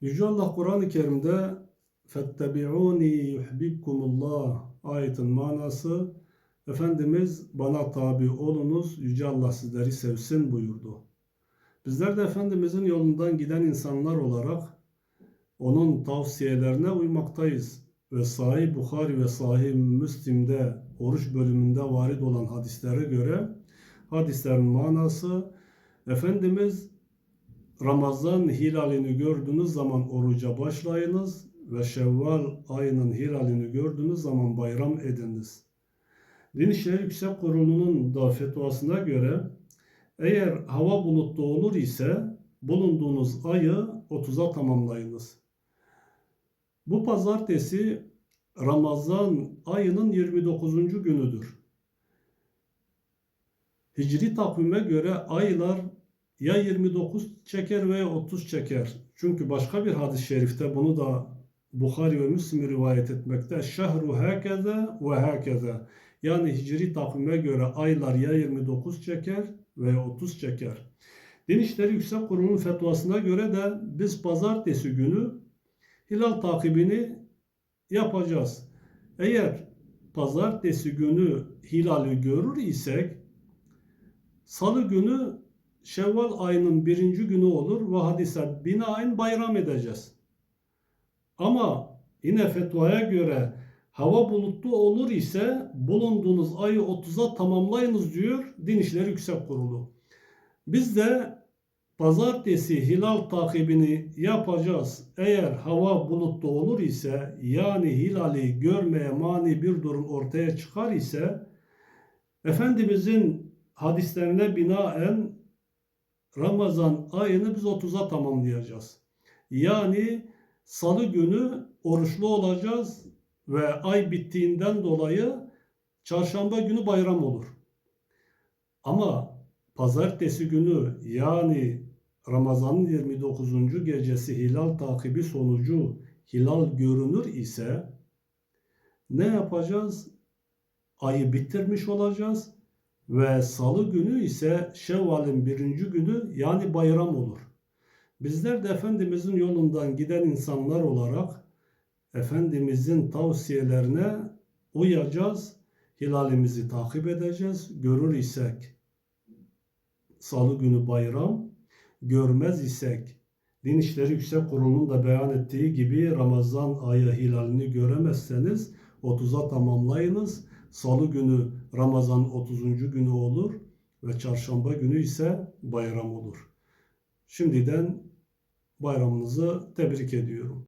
Yüce Allah Kur'an-ı Kerim'de فَاتَّبِعُونِ يُحْبِبْكُمُ اللّٰهِ ayetin manası Efendimiz bana tabi olunuz, Yüce Allah sizleri sevsin buyurdu. Bizler de Efendimizin yolundan giden insanlar olarak onun tavsiyelerine uymaktayız. Ve Sahih Bukhari ve Sahih Müslim'de oruç bölümünde varid olan hadislere göre hadislerin manası Efendimiz Ramazan hilalini gördüğünüz zaman oruca başlayınız ve Şevval ayının hilalini gördüğünüz zaman bayram ediniz. Din İşleri Yüksek Kurulu'nun da fetvasına göre eğer hava bulutlu olur ise bulunduğunuz ayı 30'a tamamlayınız. Bu pazartesi Ramazan ayının 29. günüdür. Hicri takvime göre aylar ya 29 çeker veya 30 çeker. Çünkü başka bir hadis-i şerifte bunu da Bukhari ve Müslim rivayet etmekte. Şehru hakeze ve hakeze. Yani hicri takvime göre aylar ya 29 çeker veya 30 çeker. Din İşleri Yüksek Kurulu'nun fetvasına göre de biz pazartesi günü hilal takibini yapacağız. Eğer pazartesi günü hilali görür isek salı günü Şevval ayının birinci günü olur ve hadise binaen bayram edeceğiz. Ama yine fetvaya göre hava bulutlu olur ise bulunduğunuz ayı 30'a tamamlayınız diyor Din İşleri Yüksek Kurulu. Biz de pazartesi hilal takibini yapacağız. Eğer hava bulutlu olur ise yani hilali görmeye mani bir durum ortaya çıkar ise Efendimizin hadislerine binaen Ramazan ayını biz 30'a tamamlayacağız. Yani salı günü oruçlu olacağız ve ay bittiğinden dolayı çarşamba günü bayram olur. Ama pazartesi günü yani Ramazan'ın 29. gecesi hilal takibi sonucu hilal görünür ise ne yapacağız? Ayı bitirmiş olacağız ve salı günü ise Şevval'in birinci günü yani bayram olur. Bizler de Efendimizin yolundan giden insanlar olarak Efendimizin tavsiyelerine uyacağız. Hilalimizi takip edeceğiz. Görür isek salı günü bayram, görmez isek Din İşleri Yüksek Kurulu'nun da beyan ettiği gibi Ramazan ayı hilalini göremezseniz 30'a tamamlayınız. Salı günü Ramazan 30. günü olur ve çarşamba günü ise bayram olur. Şimdiden bayramınızı tebrik ediyorum.